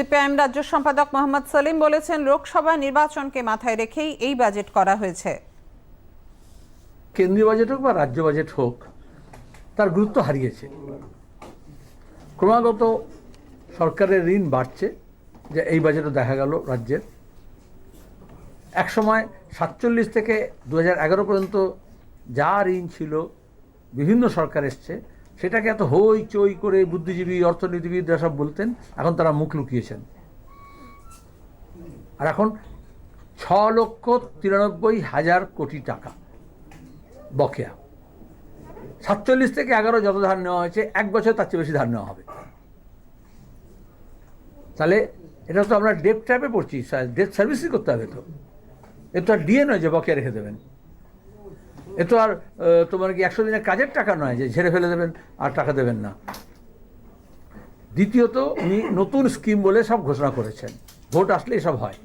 CPIM রাজ্য সম্পাদক মোহাম্মদ সলিম বলেছেন, লোকসভা নির্বাচনকে মাথায় রেখেই এই বাজেট করা হয়েছে। কেন্দ্রীয় বাজেট হোক বা রাজ্য বাজেট হোক, তার গুরুত্ব হারিয়েছে। ক্রমাগত সরকারের ঋণ বাড়ছে, যে এই বাজেটও দেখা গেল রাজ্যের। একসময় সাতচল্লিশ থেকে দু পর্যন্ত যা ঋণ ছিল, বিভিন্ন সরকার এসছে সেটাকে এত হই চই করে বুদ্ধিজীবী অর্থনীতিবিদরা সব বলতেন, এখন তারা মুখ লুকিয়েছেন। আর এখন ছ লক্ষ তিরানব্বই হাজার কোটি টাকা বকেয়া। সাতচল্লিশ থেকে এগারো যত ধার নেওয়া হয়েছে, এক বছর তার চেয়ে বেশি ধার নেওয়া হবে। তাহলে এটা তো আমরা ডেপ ট্র্যাপে পড়ছি ডেপ সার্ভিসই করতে হবে তো। এ তো আর ডিএ নয় যে বকেয়া রেখে দেবেন। এ তো আর তোমার কি একশো দিনের কাজের টাকা নয় যে ঝেড়ে ফেলে দেবেন আর টাকা দেবেন না? দ্বিতীয়ত, উনি নতুন স্কিম বলে সব ঘোষণা করেছেন। ভোট আসলে এসব হয়।